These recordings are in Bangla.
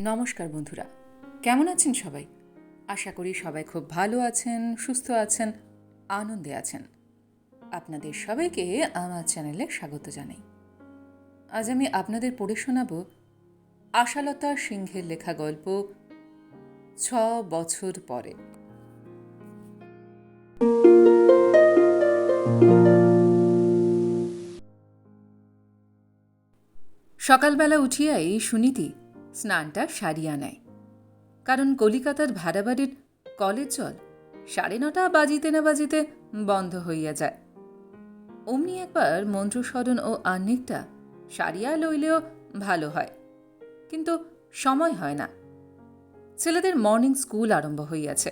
নমস্কার বন্ধুরা। কেমন আছেন সবাই? আশা করি সবাই খুব ভালো আছেন, সুস্থ আছেন, আনন্দে আছেন। আপনাদের সবাইকে আমার চ্যানেলে স্বাগত জানাই। আজ আমি আপনাদের পড়ে শোনাব আশালতা সিংহের লেখা গল্প, ছ বছর পরে। সকালবেলা উঠিয়াই সুনীতি স্নানটা সারিয়া নেয়। কারণ কলিকাতার ভাড়া বাড়ির কলের জল সাড়ে নটা বাজিতে না বাজিতে বন্ধ হইয়া যায়। অমনি একবার মন্ত্রস্মরণ ও আহ্নিকটা সারিয়া লইলেও ভালো হয়, কিন্তু সময় হয় না। ছেলেদের মর্নিং স্কুল আরম্ভ হইয়াছে।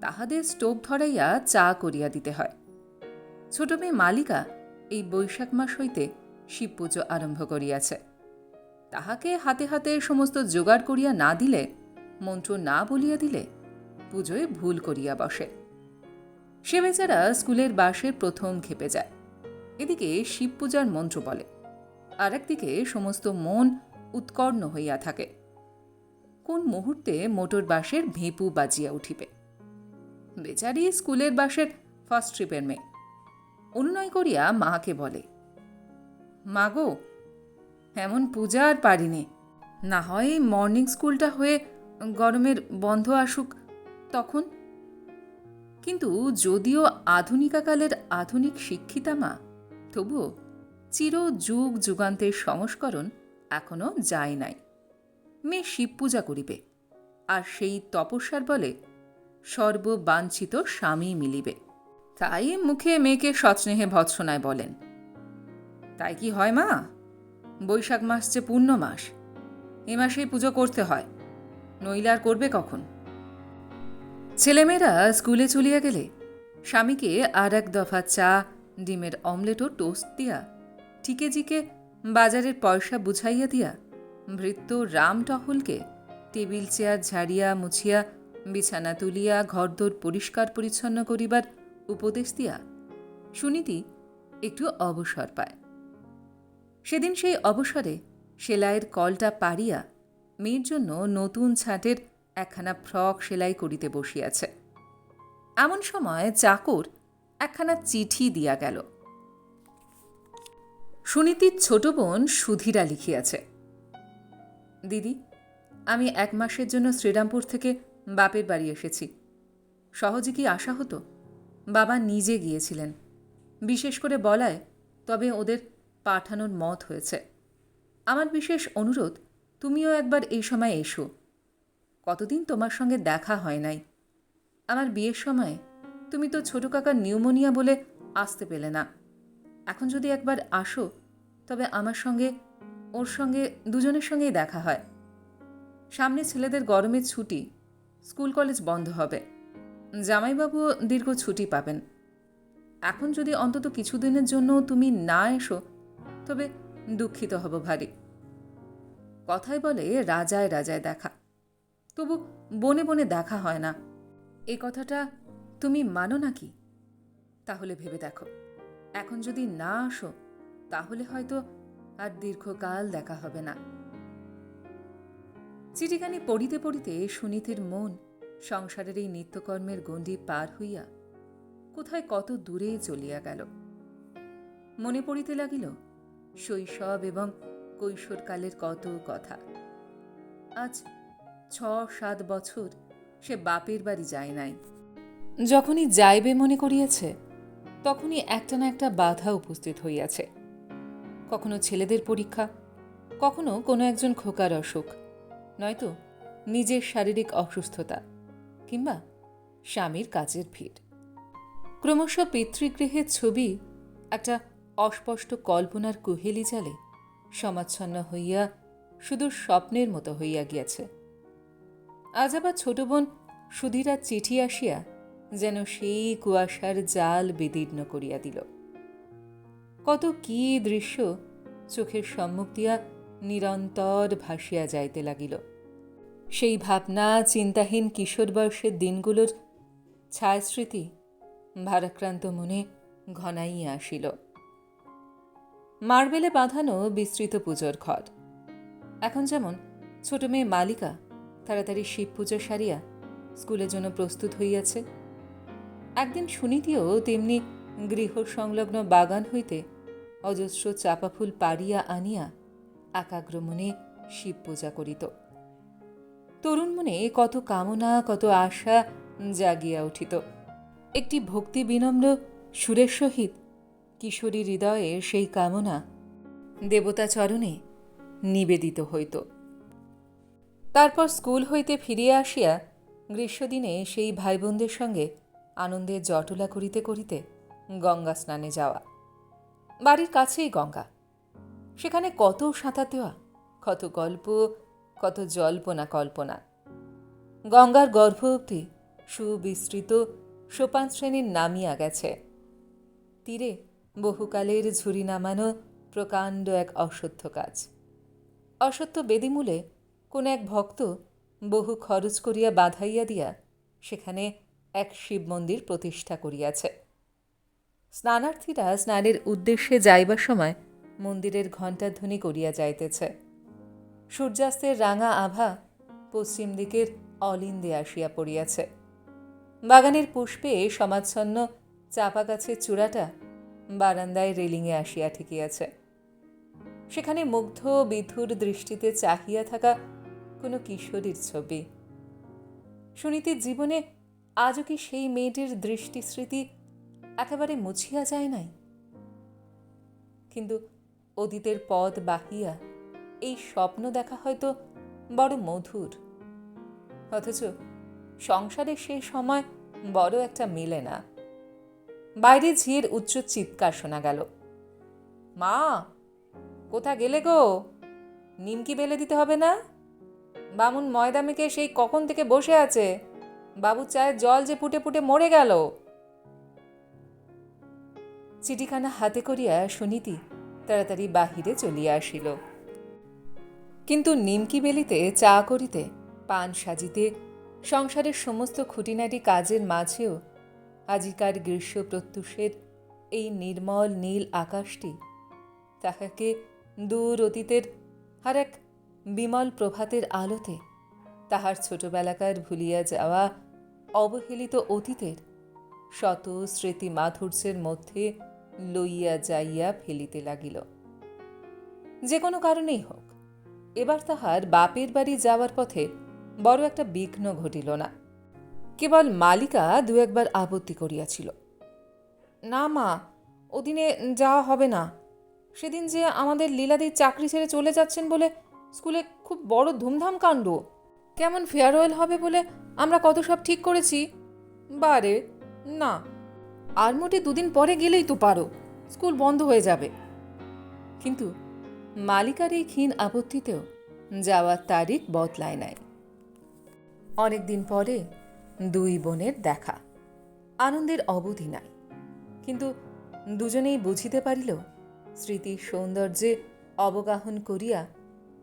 তাহাদের স্টোভ ধরাইয়া চা করিয়া দিতে হয়। ছোট মেয়ে মালিকা এই বৈশাখ মাস হইতে শিব পুজো আরম্ভ করিয়াছে। তাহাকে হাতে হাতে সমস্ত জোগাড় করিয়া না দিলে, মন্ত্র না বলিয়া দিলে পুজোয় ভুল করিয়া বসে। সে বেচারা স্কুলের বাসের প্রথম খেপে যায়। এদিকে শিব পূজার মন্ত্র বলে আর একদিকে সমস্ত মন উৎকর্ণ হইয়া থাকে। কোন মুহূর্তে মোটর বাসের ভেঁপু বাজিয়া উঠিবে? বেচারি স্কুলের বাসের ফার্স্ট ট্রিপের মেয়ে। অনুনয় করিয়া মাকে বলে মাগো এমন পূজা আর পারিনি। না হয় এই মর্নিং স্কুলটা হয়ে গরমের বন্ধ আসুক তখন। কিন্তু যদিও আধুনিকাকালের আধুনিক শিক্ষিতা মা তবুও চির যুগ যুগান্তের সংস্করণ এখনও যায় নাই। মেয়ে শিব পূজা করিবে, আর সেই তপস্যার বলে সর্ববাঞ্ছিত স্বামী মিলিবে। তাই মুখে মেয়েকে সস্নেহে ভৎসনায় বলেন। তাই কি হয় মা? বৈশাখ মাস যে পূর্ণ মাস, এ মাসেই পুজো করতে হয়। নইলে আর করবে কখন? ছেলেমেয়েরা স্কুলে চলিয়া গেলে স্বামীকে আর এক দফা চা, ডিমের অমলেট ও টোস্ট দিয়া ঠিকে জিকে বাজারের পয়সা বুঝাইয়া দিয়া ভৃত্য রাম টহলকে টেবিল, চেয়ার ঝাড়িয়া, মুছিয়া, বিছানা তুলিয়া, ঘরদোর পরিষ্কার পরিচ্ছন্ন করিবার উপদেশ দিয়া সুনীতি একটু অবসর পায়। সেদিন সেই অবসরে সেলাইয়ের কলটা পারিয়া মেয়ের জন্য নতুন ছাটের একখানা ফ্রক সেলাই করিতে বসিয়াছে। এমন সময় চাকর একখানা চিঠি দিয়া গেল। সুনীতির ছোট বোন সুধীরা লিখিয়াছে, দিদি, আমি এক মাসের জন্য শ্রীরামপুর থেকে বাপের বাড়ি এসেছি। সহজে কি আসা হতো? বাবা নিজে গিয়েছিলেন। বিশেষ করে বলায় তবে ওদের পাঠানোর মত হয়েছে। আমার বিশেষ অনুরোধ, তুমিও একবার এই সময় এসো। কতদিন তোমার সঙ্গে দেখা হয় নাই। আমার বিয়ের সময় তুমি তো ছোট কাকার নিউমোনিয়া বলে আসতে পেলে না। এখন যদি একবার আসো, তবে আমার সঙ্গে, ওর সঙ্গে, দুজনের সঙ্গেই দেখা হয়। সামনে ছেলেদের গরমের ছুটি, স্কুল কলেজ বন্ধ হবে। জামাইবাবু দীর্ঘ ছুটি পাবেন। এখন যদি অন্তত কিছুদিনের জন্য তুমি না এসো তবে দুঃখিত হব ভারী। কথায় বলে রাজায় রাজায় দেখা। তবু বনে বনে দেখা হয় না। এ কথাটা তুমি মানো নাকি? তাহলে ভেবে দেখো। এখন যদি না আসো, তাহলে হয়তো আর দীর্ঘকাল দেখা হবে না। চিঠিখানি পড়িতে পড়িতে সুনীতির মন সংসারের এই নিত্যকর্মের গণ্ডি পার হইয়া কোথায় কত দূরে চলিয়া গেল। মনে পড়িতে লাগিল শৈশব এবং কৈশোরকালের কত কথা। আজ ছ সাত বছর সে বাপের বাড়ি যায় নাই। যখনই যাইবে মনে করিয়াছে, তখনই একটা না একটা বাধা উপস্থিত হইয়াছে। কখনো ছেলেদের পরীক্ষা, কখনো কোনো একজন খোকার অসুখ, নয়তো নিজের শারীরিক অসুস্থতা কিংবা স্বামীর কাজের ভিড়। ক্রমশ পিতৃগৃহের ছবি একটা অস্পষ্ট কল্পনার কুহেলি জালে সমাচ্ছন্ন হইয়া শুধু স্বপ্নের মতো হইয়া গিয়াছে। আজ আবার ছোট বোন সুধীরা চিঠি আসিয়া যেন সেই কুয়াশার জাল বিদীর্ণ করিয়া দিল। কত কি দৃশ্য চোখের সম্মুখ দিয়া নিরন্তর ভাসিয়া যাইতে লাগিল। সেই ভাবনা চিন্তাহীন কিশোর বয়সের দিনগুলোর ছায়াস্মৃতি ভারাক্রান্ত মনে ঘনাইয়া আসিল। মার্বেলে বাঁধানো বিস্তৃত পুজোর ঘর। এখন যেমন ছোট মেয়ে মালিকা তাড়াতাড়ি শিব পুজো সারিয়া স্কুলের জন্য প্রস্তুত হইয়াছে। একদিন সুনীতিও তেমনি গৃহ সংলগ্ন বাগান হইতে অজস্র চাপা ফুল পাড়িয়া আনিয়া একাগ্রমনে শিব পূজা করিত। তরুণ মনে কত কামনা, কত আশা জাগিয়া উঠিত। একটি ভক্তি বিনম্র সুরের সহিত কিশোরী হৃদয়ে সেই কামনা দেবতা চরণে নিবেদিত হইত। তারপর স্কুল হইতে ফিরিয়া আসিয়া গ্রীষ্মদিনে সেই ভাই বোনদের সঙ্গে আনন্দে জটলা করিতে করিতে গঙ্গা স্নানে যাওয়া। বাড়ির কাছেই গঙ্গা। সেখানে কত সাঁতার দেওয়া, কত গল্প, কত জল্পনা কল্পনা। গঙ্গার গর্ভ অবধি সুবিস্তৃত সোপান শ্রেণির নামিয়া গেছে তীরে বহুকালের ঝুরি নামানো প্রকাণ্ড এক অসত্য কাজ। অসত্য বেদিমূলে কোন এক ভক্ত বহু খরচ করিয়া বাঁধাইয়া দিয়া সেখানে এক শিব মন্দির প্রতিষ্ঠা করিয়াছে। স্নানার্থীরা স্নানের উদ্দেশ্যে যাইবার সময় মন্দিরের ঘণ্টাধ্বনি করিয়া যাইতেছে। সূর্যাস্তের রাঙা আভা পশ্চিম দিকের অলিন্দে আসিয়া পড়িয়াছে। বাগানের পুষ্পে সমাচ্ছন্ন চাপা গাছের চূড়াটা বারান্দায় রেলিংয়ে আসিয়া ঠেকিয়াছে। সেখানে মুগ্ধ, বিধুর দৃষ্টিতে চাহিয়া থাকা কোনো কিশোরীর ছবি। সুনীতির জীবনে আজও কি সেই মেয়েটির দৃষ্টি স্মৃতি একেবারে মুছিয়া যায় নাই? কিন্তু অতীতের পথ বাহিয়া এই স্বপ্ন দেখা হয়তো বড় মধুর। অথচ সংসারে সেই সময় বড় একটা মেলে না। বাইরে ঝিয়ের উচ্চ চিৎকার শোনা গেল। মা, কোথা গেলে গো? নিমকি বেলে দিতে হবে না? বামুন ময়দা মেখে সেই কখন থেকে বসে আছে? বাবু চায়ের জল যে পুটে পুটে মরে গেল। চিঠিখানা হাতে করিয়া সুনীতি তাড়াতাড়ি বাহিরে চলিয়া আসিল। কিন্তু নিমকি বেলিতে চা করিতে পান সাজিতে সংসারের সমস্ত খুঁটিনাটি কাজের মাঝেও আজিকার গ্রীষ্ম প্রত্যুষের এই নির্মল নীল আকাশটি তাহাকে দূর অতীতের আর এক বিমল প্রভাতের আলোতে তাহার ছোটবেলাকার ভুলিয়া যাওয়া অবহেলিত অতীতের শত স্মৃতি মাধুর্যের মধ্যে লইয়া যাইয়া ফেলিতে লাগিল। যে কোনো কারণেই হোক, এবার তাহার বাপের বাড়ি যাওয়ার পথে বড় একটা বিঘ্ন ঘটিল না। কেবল মালিকা দু একবার আপত্তি করিয়াছিল। না মা, ওদিনে যাওয়া হবে না। সেদিন যে আমাদের লীলাদির চাকরি ছেড়ে চলে যাচ্ছেন বলে স্কুলে খুব বড় ধুমধাম কাণ্ড। কেমন ফেয়ারওয়েল হবে বলে আমরা কত সব ঠিক করেছি? বারে, না। আর মোটে দুদিন পরে গেলেই তো পারো, স্কুল বন্ধ হয়ে যাবে। কিন্তু মালিকার এই ক্ষীণ আপত্তিতেও যাওয়ার তারিখ বদলায় নাই। অনেকদিন পরে দুই বোনের দেখা। আনন্দের অবধি নাই। কিন্তু দুজনেই বুঝিতে পারিল, স্মৃতির সৌন্দর্যে অবগাহন করিয়া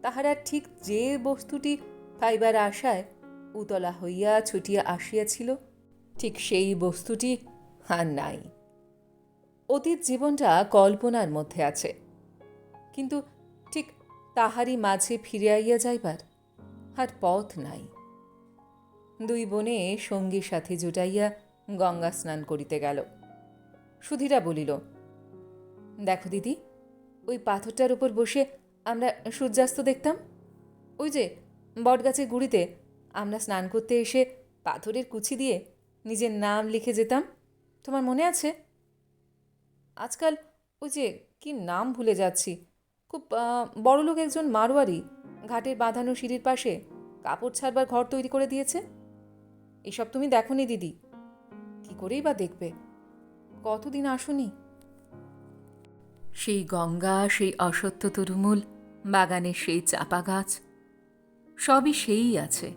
তাহারা ঠিক যে বস্তুটি পাইবার আশায় উতলা হইয়া ছুটিয়া আসিয়াছিল, ঠিক সেই বস্তুটি আর নাই। অতীত জীবনটা কল্পনার মধ্যে আছে। কিন্তু ঠিক তাহারই মাঝে ফিরে ফিরিয়াইয়া যাইবার আর পথ নাই। দুই বোনে সঙ্গী সাথে জুটাইয়া গঙ্গা স্নান করিতে গেল। সুধীরা বলিল, দেখো দিদি, ওই পাথরটার উপর বসে আমরা সূর্যাস্ত দেখতাম। ওই যে বটগাছের গুড়িতে আমরা স্নান করতে এসে পাথরের কুচি দিয়ে নিজের নাম লিখে যেতাম। তোমার মনে আছে? আজকাল ওই যে কি নাম ভুলে যাচ্ছি। খুব বড়লোক একজন মারোয়ারি ঘাটের বাঁধানো সিঁড়ির পাশে কাপড় ছাড়বার ঘর তৈরি করে দিয়েছে। এসব তুমি দেখনি দিদি। কি করেই বা দেখবে? কতদিন আসুনি? সেই গঙ্গা সেই অসত্য তরুমূল বাগানের সেই চাপা গাছ সবই সেই আছে।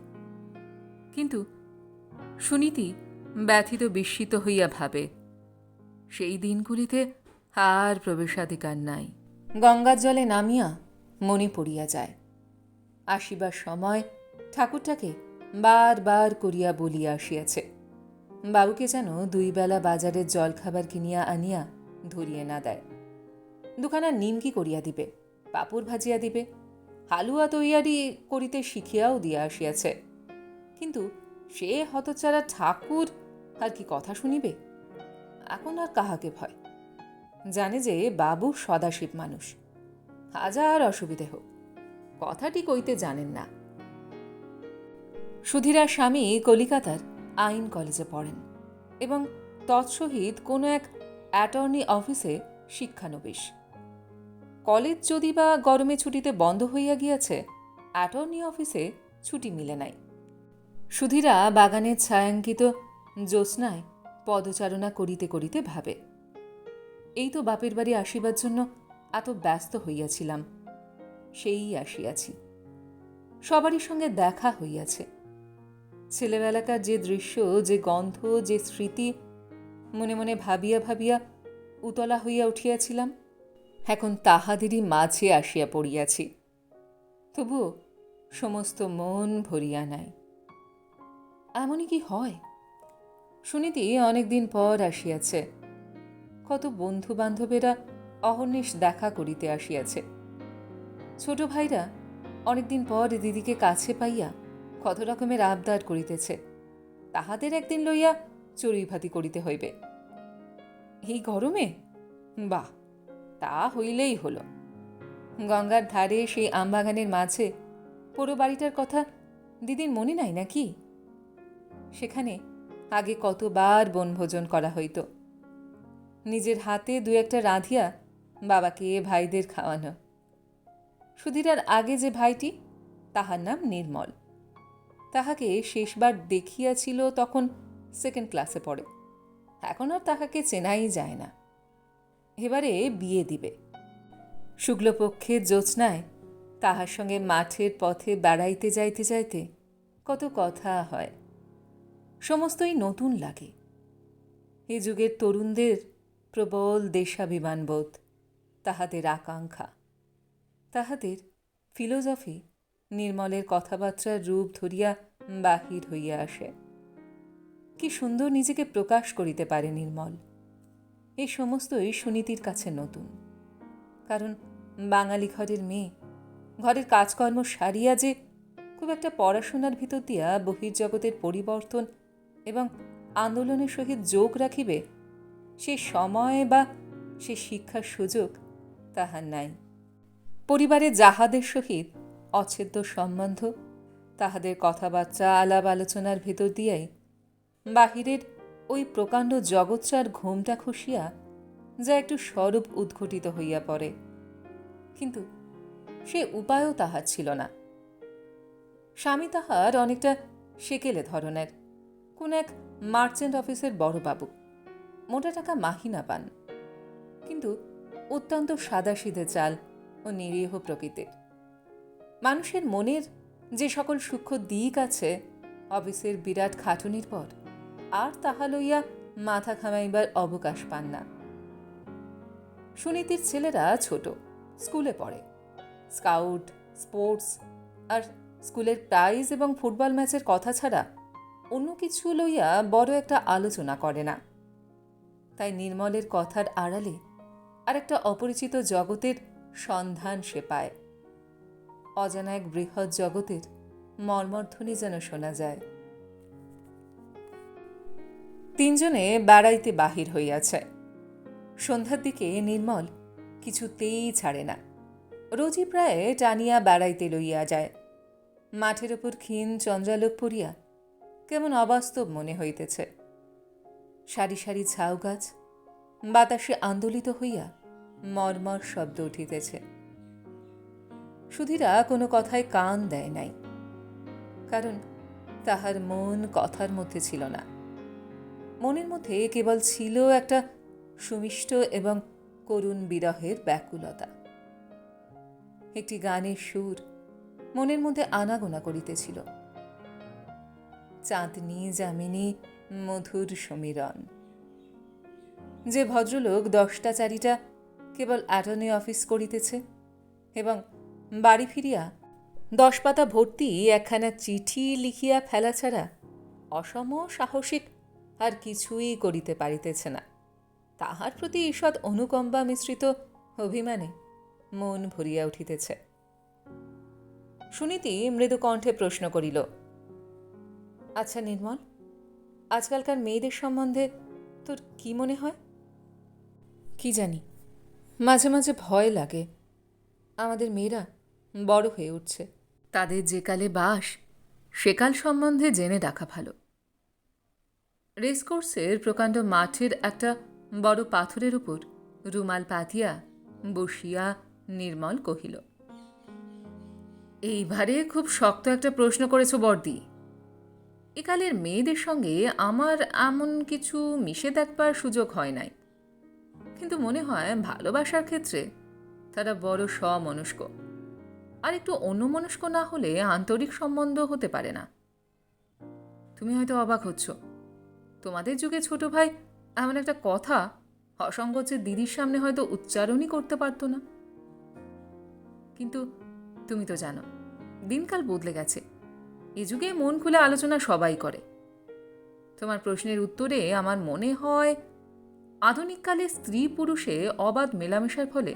কিন্তু সুনীতি ব্যথিত বিস্মিত হইয়া ভাবে সেই দিনগুলিতে আর প্রবেশাধিকার নাই। গঙ্গার জলে নামিয়া মনে পড়িয়া যায়। আসিবার সময় ঠাকুরটাকে বারবার করিয়া বলিয়া আসিয়াছে। বাবুকে যেন দুই বেলা বাজারের জলখাবার কিনিয়া আনিয়া ধরিয়ে না দেয়। দুখানা নিমকি করিয়া দিবে, পাপড় ভাজিয়া দিবে, হালুয়া তৈয়ারি করিতে শিখিয়াও দিয়া আসিয়াছে। কিন্তু সে হতচারা ঠাকুর আর কি কথা শুনিবে? এখন আর কাহাকে ভয়? জানে যে বাবু সদাশিব মানুষ। হাজার অসুবিধে হোক, কথাটি কইতে জানেন না। সুধীরার স্বামী কলিকাতার আইন কলেজে পড়েন এবং তৎসহিত কোনো এক অ্যাটর্নি অফিসে শিক্ষানবিশ। কলেজ যদি বা গরমে ছুটিতে বন্ধ হইয়া গিয়াছে, অ্যাটর্নি অফিসে ছুটি মিলে নাই। সুধীরা বাগানের ছায়াঙ্কিত জ্যোৎস্নায় পদচারণা করিতে করিতে ভাবে, এই তো বাপের বাড়ি আসিবার জন্য এত ব্যস্ত হইয়াছিলাম, সেই আসিয়াছি। সবারই সঙ্গে দেখা হইয়াছে। ছেলেবেলাকার যে দৃশ্য, যে গন্ধ, যে স্মৃতি মনে মনে ভাবিয়া ভাবিয়া উতলা হইয়া উঠিয়াছিলাম, এখন তাহাদেরই মাঝে আসিয়া পড়িয়াছি। তবুও সমস্ত মন ভরিয়া নাই। এমনই কি হয়? শুনিতি অনেকদিন পর আসিয়াছে। কত বন্ধু বান্ধবেরা অহর্নিশ দেখা করিতে আসিয়াছে। ছোট ভাইরা অনেকদিন পর দিদিকে কাছে পাইয়া কত রকমের আবদার করিতেছে, তাহাদের একদিন লইয়া চড়ুইভাতি করিতে হইবে। এই গরমে? বাহ, তা হইলেই হল। গঙ্গার ধারে সেই আমবাগানের মাঝে পুরো বাড়িটার কথা দিদির মনে নাই নাকি? সেখানে আগে কতবার বনভোজন করা হইত। নিজের হাতে দু একটা রাঁধিয়া বাবাকে ভাইদের খাওয়ানো। সুধীরার আগে যে ভাইটি, তাহার নাম নির্মল। তাহাকে শেষবার দেখিয়াছিল তখন সেকেন্ড ক্লাসে পড়ে। এখন আর তাহাকে চেনাই যায় না। এবারে বিয়ে দিবে। শুক্লপক্ষের জ্যোৎস্নায় তাহার সঙ্গে মাঠের পথে বেড়াইতে যাইতে যাইতে কত কথা হয়, সমস্তই নতুন লাগে। এ যুগের তরুণদের প্রবল দেশাভিমানবোধ, তাহাদের আকাঙ্ক্ষা, তাহাদের ফিলোজফি নির্মলের কথাবার্তার রূপ ধরিয়া বাহির হইয়া আসে। কি সুন্দর নিজেকে প্রকাশ করিতে পারে নির্মল। এই সমস্তই সুনীতির কাছে নতুন। কারণ বাঙালি ঘরের মেয়ে, ঘরের কাজকর্ম সারিয়া যে খুব একটা পড়াশোনার ভিতর দিয়া বহির্জগতের পরিবর্তন এবং আন্দোলনের সহিত যোগ রাখিবে, সে সময় বা সে শিক্ষার সুযোগ তাহার নাই। পরিবারে যাহাদের সহিত অচ্ছেদ্য সম্বন্ধ, তাহাদের কথাবার্তা আলাপ আলোচনার ভেতর দিয়াই বাহিরের ওই প্রকাণ্ড জগৎচার ঘুমটা খুশিয়া যা একটু স্বরূপ উদ্ঘটিত হইয়া পড়ে। কিন্তু সে উপায়ও তাহার ছিল না। স্বামী তাহার অনেকটা সেকেলে ধরনের, কোন এক মার্চেন্ট অফিসের বড়বাবু, মোটা টাকা মাহিনা পান। কিন্তু অত্যন্ত সাদাসিধে চাল ও নিরীহ প্রকৃতির। মানুষের মনের যে সকল সূক্ষ্ম দিক আছে, অফিসের বিরাট খাটুনির পর আর তাহা লইয়া মাথা খামাইবার অবকাশ পান না। সুনীতির ছেলেরা ছোট, স্কুলে পড়ে। স্কাউট, স্পোর্টস আর স্কুলের প্রাইজ এবং ফুটবল ম্যাচের কথা ছাড়া অন্য কিছু লইয়া বড় একটা আলোচনা করে না। তাই নির্মলের কথার আড়ালে আর একটা অপরিচিত জগতের সন্ধান সে পায়। অজানা এক বৃহৎ জগতের মর্মধ্বনি যেন শোনা যায়। তিনজনে বেড়াইতে বাহির হইয়াছে। সন্ধ্যার দিকে নির্মল কিছুতেই ছাড়ে না। রোজই প্রায় টানিয়া বেড়াইতে লইয়া যায়। মাঠের ওপর ক্ষীণ চন্দ্রালোক পড়িয়া কেমন অবাস্তব মনে হইতেছে। সারি সারি ঝাউ গাছ বাতাসে আন্দোলিত হইয়া মর্মর শব্দ উঠিতেছে। সুধীরা কোনো কথায় কান দেয় নাই। কারণ তাহার মন কথার মধ্যে ছিল না। মনের মধ্যে কেবল ছিল একটা সুমিষ্ট এবং করুণ বিরহের ব্যাকুলতা। একটি গানের সুর মনের মধ্যে আনাগোনা করিতেছিল। চাঁদনি যামিনী মধুর সমীরণ। যে ভদ্রলোক দশটা চারিটা কেবল অ্যাটর্নি অফিস করিতেছে এবং বাড়ি ফিরিয়া দশ পাতা ভর্তি একখানা চিঠি লিখিয়া ফেলা ছাড়া অসম সাহসিক আর কিছুই করিতে পারিতেছে না। তাহার প্রতি ঈষৎ অনুকম্পা মিশ্রিত অভিমানে মন ভরিয়া উঠিতেছে। সুনীতি মৃদু কণ্ঠে প্রশ্ন করিল আচ্ছা নির্মল, আজকালকার মেয়েদের সম্বন্ধে তোর কি মনে হয়? কি জানি, মাঝে মাঝে ভয় লাগে। আমাদের মেয়েরা বড় হয়ে উঠছে। তাদের যে কালে বাস সেকাল সম্বন্ধে জেনে রাখা ভালো। রেসকোর্সের প্রকাণ্ড মাঠের একটা বড় পাথরের উপর রুমাল পাতিয়া বসিয়া নির্মল কহিল, এইবারে খুব শক্ত একটা প্রশ্ন করেছ বর্দি একালের মেয়েদের সঙ্গে আমার এমন কিছু মিশে দেখবার সুযোগ হয় নাই। কিন্তু মনে হয় ভালোবাসার ক্ষেত্রে তারা বড় সমনস্ক। আর একটু অন্যমনস্ক না হলে আন্তরিক সম্বন্ধ হতে পারে না। তুমি হয়তো অবাক হচ্ছ। তোমাদের যুগে ছোট ভাই এমন একটা কথা অসংকোচে দিদির সামনে হয়তো উচ্চারণই করতে পারতো না। কিন্তু তুমি তো জানো, দিনকাল বদলে গেছে। এ যুগে মন খুলে আলোচনা সবাই করে। তোমার প্রশ্নের উত্তরে আমার মনে হয় আধুনিককালে স্ত্রী পুরুষে অবাধ মেলামেশার ফলে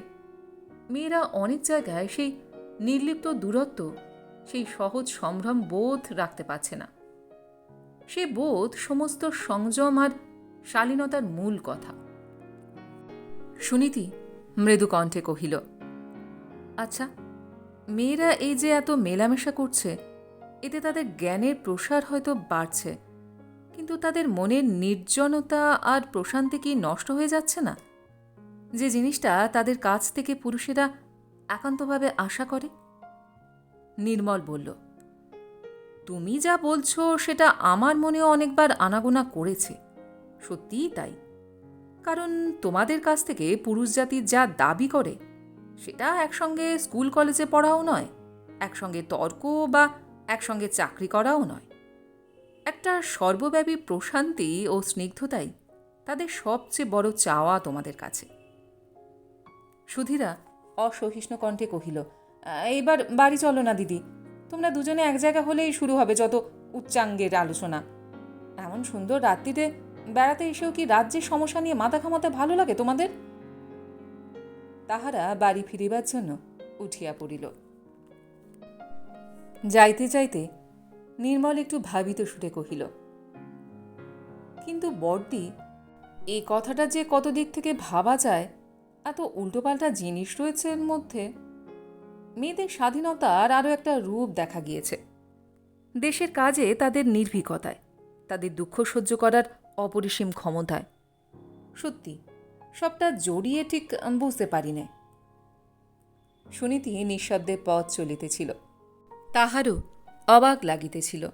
মেয়েরা অনেক জায়গায় সেই নির্লিপ্ত দূরত্ব সেই সহজ সম্ভ্রম বোধ রাখতে পারছে না। সে বোধ সমস্ত সংযম আর শালীনতার মূল কথা। সুনীতি মৃদু কণ্ঠে কহিল আচ্ছা মেয়েরা এই যে এত মেলামেশা করছে, এতে তাদের জ্ঞানের প্রসার হয়তো বাড়ছে, কিন্তু তাদের মনের নির্জনতা আর প্রশান্তি কি নষ্ট হয়ে যাচ্ছে না? যে জিনিসটা তাদের কাছ থেকে পুরুষেরা একান্তভাবে আশা করে? নির্মল বলল, তুমি যা বলছো, সেটা আমার মনেও অনেকবার আনাগোনা করেছে। সত্যিই তাই। কারণ তোমাদের কাছ থেকে পুরুষ জাতির যা দাবি করে, সেটা একসঙ্গে স্কুল কলেজে পড়াও নয়, একসঙ্গে তর্ক বা একসঙ্গে চাকরি করাও নয়। একটা সর্বব্যাপী প্রশান্তি ও স্নিগ্ধতাই তাদের সবচেয়ে বড় চাওয়া তোমাদের কাছে। সুধীরা অসহিষ্ণু কণ্ঠে কহিল, এইবার বাড়ি চলো না, দিদি। তোমরা দুজনে এক জায়গা হলেই শুরু হবে যত উচ্চাঙ্গের আলোচনা। এমন সুন্দর রাত্রিতে বেড়াতে এসেও কি রাজ্যের সমস্যা নিয়ে মাথা ঘামাতে ভালো লাগে তোমাদের? তাহারা বাড়ি ফিরিবার জন্য উঠিয়া পড়িল। যাইতে যাইতে নির্মল একটু ভাবিত সুরে কহিল, কিন্তু বড়দি এই কথাটা যে কত দিক থেকে ভাবা যায় এত উল্টোপাল্টা জিনিস রয়েছে এর মধ্যে। মেয়েদের স্বাধীনতার আরও একটা রূপ দেখা গিয়েছে। দেশের কাজে তাদের নির্ভীকতায়, তাদের দুঃখ সহ্য করার অপরিসীম ক্ষমতায়। সত্যি, সবটা জড়িয়ে ঠিক বুঝতে পারি না সুনীতি নিঃশব্দে পথ চলিতেছিল। তাহারও অবাক লাগিতেছিল।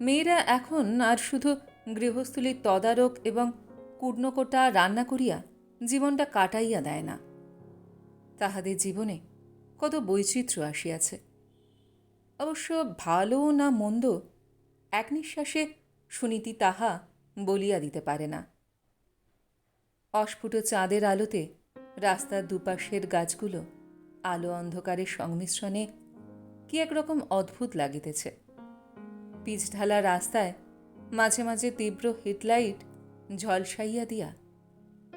মেয়েরা এখন আর শুধু গৃহস্থলীর তদারক এবং কূর্ণকোটা রান্না করিয়া জীবনটা কাটাইয়া দেয় না। তাহাদের জীবনে কত বৈচিত্র্য আসিয়াছে। অবশ্য ভালো না মন্দ এক নিঃশ্বাসে সুনীতি তাহা বলিয়া দিতে পারে না। অস্ফুট চাঁদের আলোতে রাস্তার দুপাশের গাছগুলো আলো অন্ধকারের সংমিশ্রণে কি একরকম অদ্ভুত লাগিতেছে। পিচঢালা রাস্তায় মাঝে মাঝে তীব্র হেডলাইট ঝলসাইয়া দিয়া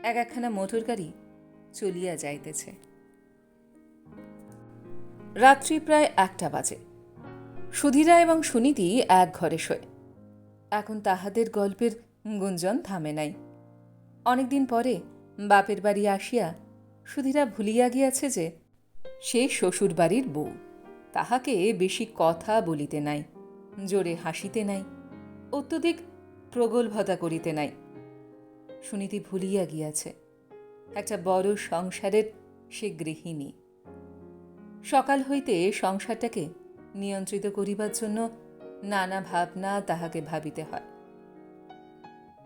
এক একখানা মোটর গাড়ি চলিয়া যাইতেছে। রাত্রি প্রায় একটা বাজে। সুধীরা এবং সুনীতি এক ঘরে শোয়। এখন তাহাদের গল্পের গুঞ্জন থামে নাই। অনেকদিন পরে বাপের বাড়ি আসিয়া সুধীরা ভুলিয়া গিয়াছে যে সে শ্বশুর বাড়ির বউ। তাহাকে বেশি কথা বলিতে নাই, জোরে হাসিতে নাই, অত্যধিক প্রগল্ভতা করিতে নাই। সুনীতি ভুলিয়া গিয়াছে। একটা বড় সংসারের সে গৃহিণী। সকাল হইতে সংসারটাকে নিয়ন্ত্রিত করিবার জন্য নানা ভাবনা তাহাকে ভাবিতে হয়।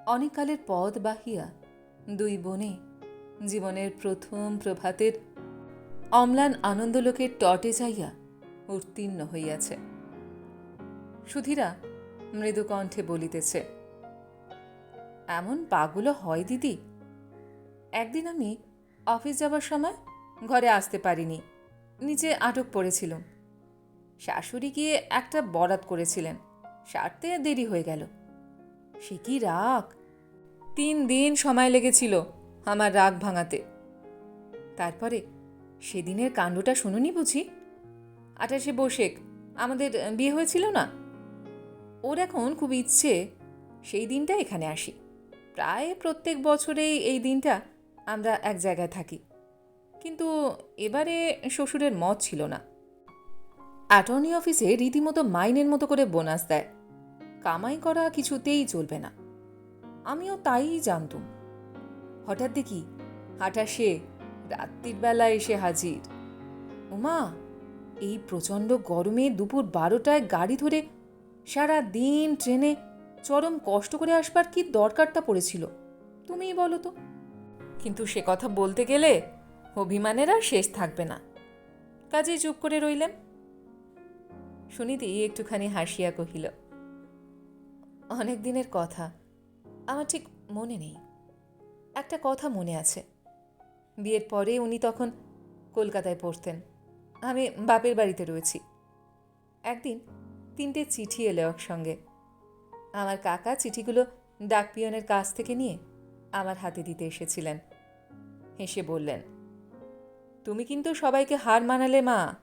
অনেককালের পদ বাহিয়া দুই বোনে জীবনের প্রথম প্রভাতের অম্লান আনন্দলোকের টটে যাইয়া উত্তীর্ণ হইয়াছে। সুধীরা মৃদু কণ্ঠে বলিতেছে এমন পাগুলো হয় দিদি। একদিন আমি অফিস যাবার সময় ঘরে আসতে পারিনি, নিচে আটক পড়েছিলাম। শাশুড়ি গিয়ে একটা বরাত করেছিলেন, সারতে দেরি হয়ে গেল। সে কি রাগ? তিন দিন সময় লেগেছিল আমার রাগ ভাঙাতে। তারপরে সেদিনের কাণ্ডটা শুনুনি বুঝি? আঠাশে বৈশেখ, আমাদের বিয়ে হয়েছিল না? ওর এখন খুব ইচ্ছে, সেই দিনটা এখানে আসি। প্রায় প্রত্যেক বছরেই এই দিনটা আমরা এক জায়গায় থাকি। কিন্তু এবারে শ্বশুরের মত ছিল না। অ্যাটর্নি অফিসে রীতিমতো মাইনের মতো করে বোনাস দেয়। কামাই করা কিছুতেই চলবে না। আমিও তাই জানতুম। হঠাৎ দেখি আঠাশে রাত্রির বেলা এসে হাজির। উমা, এই প্রচণ্ড গরমে দুপুর বারোটায় গাড়ি ধরে সারা দিন ট্রেনে চরম কষ্ট করে আসবার কি দরকারটা পড়েছিল, তুমিই বলো তো। কিন্তু সে কথা বলতে গেলে অভিমানের আর শেষ থাকবে না। কাজেই চুপ করে রইলেন। সুনীতি একটুখানি হাসিয়া কহিল, অনেক দিনের কথা, আমার ঠিক মনে নেই। একটা কথা মনে আছে। বিয়ের পরে উনি তখন কলকাতায় পড়তেন। আমি বাপের বাড়িতে রয়েছি। একদিন তিনটে চিঠি এলো একসঙ্গে। আমার কাকা চিঠিগুলো ডাকপিয়নের কাছ থেকে নিয়ে আমার হাতে দিতে এসেছিলেন। হেসে বললেন, তুমি কিন্তু সবাইকে হার মানালে মা।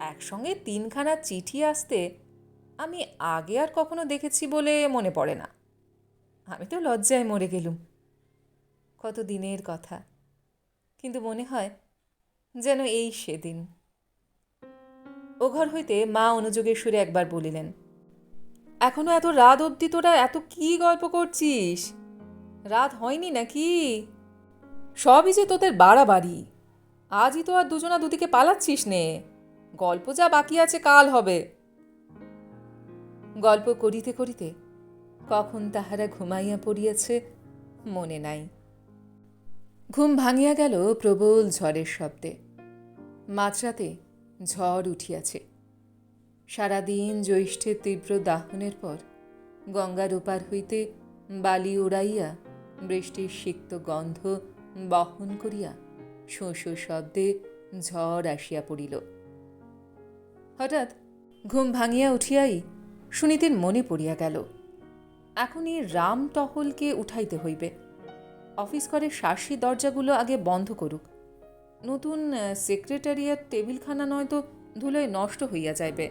একসঙ্গে তিনখানা চিঠি আসতে আমি আগে আর কখনো দেখেছি বলে মনে পড়ে না। আমি তো লজ্জায় মরে গেলুম। কত দিনের কথা। কিন্তু মনে হয় যেন এই সেদিন। ও ঘর হইতে মা অনুযোগের সুরে একবার বলিলেন এখনও এত রাত অবধি তোরা এত কি গল্প করছিস? রাত হয়নি নাকি? সবই যে তোদের বাড়াবাড়ি। আজই তো আর দুজনা দুদিকে পালাচ্ছিস নে। গল্প যা বাকি আছে কাল হবে। গল্প করিতে করিতে কখন তাহারা ঘুমাইয়া পড়িয়াছে মনে নাই। ঘুম ভাঙিয়া গেল প্রবল ঝড়ের শব্দে। মাঝরাতে ঝড় উঠিয়াছে। সারাদিন জ্যৈষ্ঠের তীব্র দাহনের পর গঙ্গার ওপার হইতে বালি উড়াইয়া বৃষ্টির সিক্ত গন্ধ বহন করিয়া শোঁ শোঁ শব্দে ঝড় আসিয়া পড়িল। হঠাৎ ঘুম ভাঙিয়া উঠিয়াই সুনীতির মনে পড়িয়া গেল এখন এই রাম টহলকে উঠাইতে হইবে। অফিস ঘরের শাসি দরজাগুলো আগে বন্ধ করুক। নতুন সেক্রেটারিয়ার টেবিলখানা নয়তো ধুলোয় নষ্ট হইয়া যাইবে।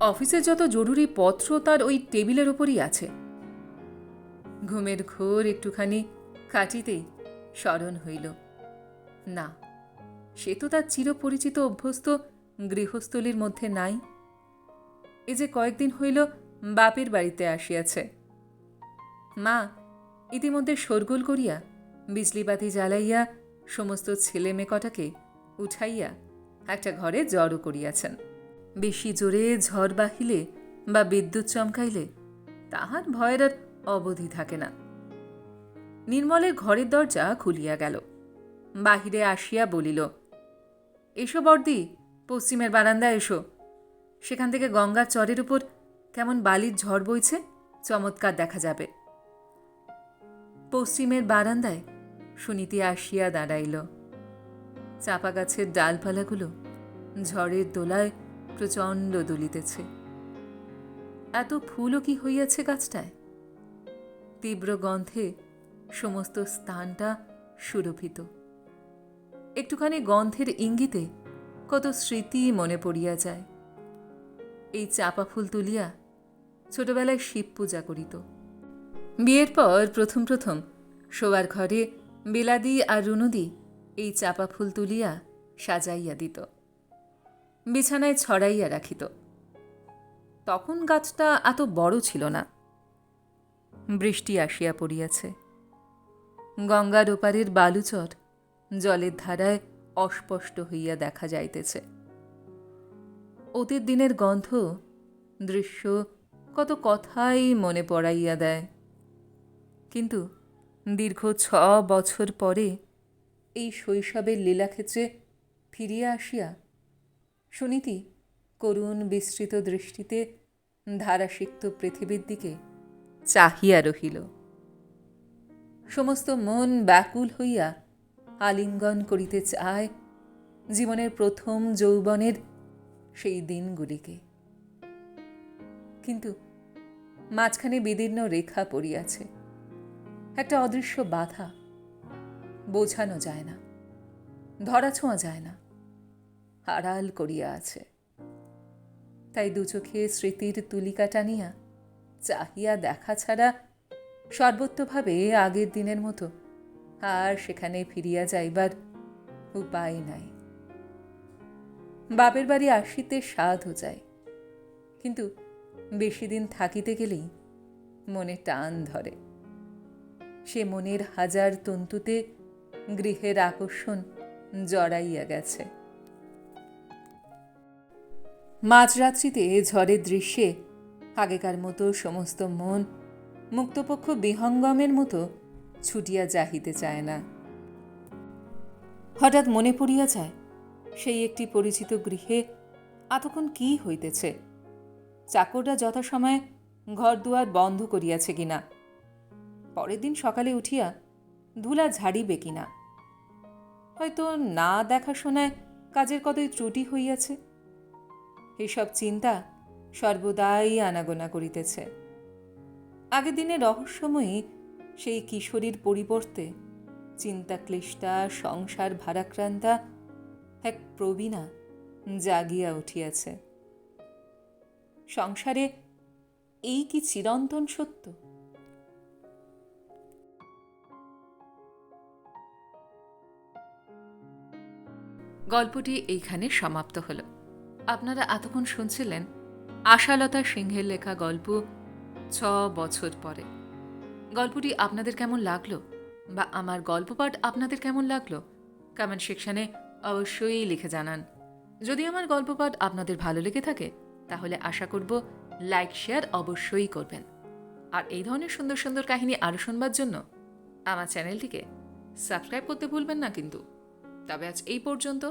অফিসের যত জরুরি পত্র তার ওই টেবিলের ওপরই আছে। ঘুমের ঘোর একটুখানি কাটিতেই স্মরণ হইল। না, সে তো তার চিরপরিচিত অভ্যস্ত গৃহস্থলীর মধ্যে নাই। এ যে কয়েকদিন হইল বাপের বাড়িতে আসিয়াছে। মা, ইতিমধ্যে শোরগোল করিয়া, বিজলিবাতি জ্বালাইয়া, সমস্ত ছেলে মেয়েকটাকে উঠাইয়া একটা ঘরে জড়ো করিয়াছেন। বেশি জোরে ঝড় বাহিলে বা বিদ্যুৎ চমকাইলে তাহার ভয়ের আর অবধি থাকে না। নির্মলের ঘরের দরজা খুলিয়া গেল। বাহিরে আসিয়া বলিল, এসো বর্দি পশ্চিমের বারান্দায় এসো। সেখান থেকে গঙ্গার চরের উপর কেমন বালির ঝড় বইছে, চমৎকার দেখা যাবে। পশ্চিমের বারান্দায় সুনীতি আসিয়া দাঁড়াইল। চাপা গাছের ডালপালাগুলো ঝড়ের দোলায় প্রচণ্ড দুলিতেছে। এত ফুলও কি হইয়াছে গাছটায়? তীব্র গন্ধে সমস্ত স্থানটা সুরভিত। একটুখানি গন্ধের ইঙ্গিতে কত স্মৃতি মনে পড়িয়া যায়। এই চাপা ফুল তুলিয়া ছোটবেলায় শিব পূজা করিত। বিয়ের পর প্রথম প্রথম শোবার ঘরে বিলাদি আর রুনুদি এই চাপা ফুল তুলিয়া সাজাইয়া দিত। বিছানায় ছড়াইয়া রাখিত। তখন গাছটা এত বড় ছিল না। বৃষ্টি আসিয়া পড়িয়াছে। গঙ্গার ওপারের বালুচর জলের ধারায় অস্পষ্ট হইয়া দেখা যাইতেছে। অতীত দিনের গন্ধ দৃশ্য কত কথাই মনে পড়াইয়া দেয়। কিন্তু দীর্ঘ ছ বছর পরে এই শৈশবের লীলাক্ষেত্রে ফিরিয়া আসিয়া সুনীতি করুণ বিস্তৃত দৃষ্টিতে ধারাসিক্ত পৃথিবীর দিকে চাহিয়া রহিল। সমস্ত মন ব্যাকুল হইয়া আলিঙ্গন করিতে চায় জীবনের প্রথম যৌবনের সেই দিনগুলিকে। কিন্তু মাঝখানে বিদীর্ণ রেখা পড়িয়াছে। একটা অদৃশ্য বাধা, বোঝানো যায় না, ধরা ছোঁয়া যায় না। আড়াল করিয়া আছে। তাই দু চোখে স্মৃতির তুলিকা টানিয়া চাহিয়া দেখা ছাড়া সর্বত্রভাবে আগের দিনের মতো আর সেখানে ফিরিয়া যাইবার উপায় নাই। বাপের বাড়ি আসিতে সাধও যায়, কিন্তু বেশি দিন থাকিতে গেলেই মনে টান ধরে। সে মনের হাজার তন্তুতে গৃহের আকর্ষণ জড়াইয়া গেছে। মাঝরাত্রিতে ঝড়ের দৃশ্যে আগেকার মতো সমস্ত মন মুক্তপক্ষ বিহঙ্গমের মতো ছুটিয়া যাহিতে চায় না। হঠাৎ মনে পড়িয়া যায়, সেই একটি পরিচিত গৃহে এতক্ষণ কি হইতেছে? চাকররা যথাসময়ে ঘর দুয়ার বন্ধ করিয়াছে কিনা? পরের দিন সকালে উঠিয়া ধুলা ঝাড়িবে কিনা? হয়তো না দেখাশোনায় কাজের কতই ত্রুটি হইয়াছে। এসব চিন্তা সর্বদাই আনাগোনা করিতেছে। আগের দিনে রহস্যময়ী সেই কিশোরীর পরিবর্তে চিন্তা ক্লিষ্টা সংসার ভারাক্রান্তা এক প্রবীণা জাগিয়া উঠিয়াছে। সংসারে এই কি চিরন্তন সত্য? গল্পটি এইখানে সমাপ্ত হলো। আপনারা এতক্ষণ শুনছিলেন আশালতা সিংহের লেখা গল্প ছ বছর পরে। গল্পটি আপনাদের কেমন লাগল বা আমার গল্প পাঠ আপনাদের কেমন লাগল কমেন্ট সেকশনে অবশ্যই লিখে জানান। যদি আমার গল্প পাঠ আপনাদের ভালো লেগে থাকে, তাহলে আশা করব লাইক শেয়ার অবশ্যই করবেন। আর এই ধরনের সুন্দর সুন্দর কাহিনী আরও শুনবার জন্য আমার চ্যানেলটিকে সাবস্ক্রাইব করতে ভুলবেন না কিন্তু। তবে আজ এই পর্যন্ত।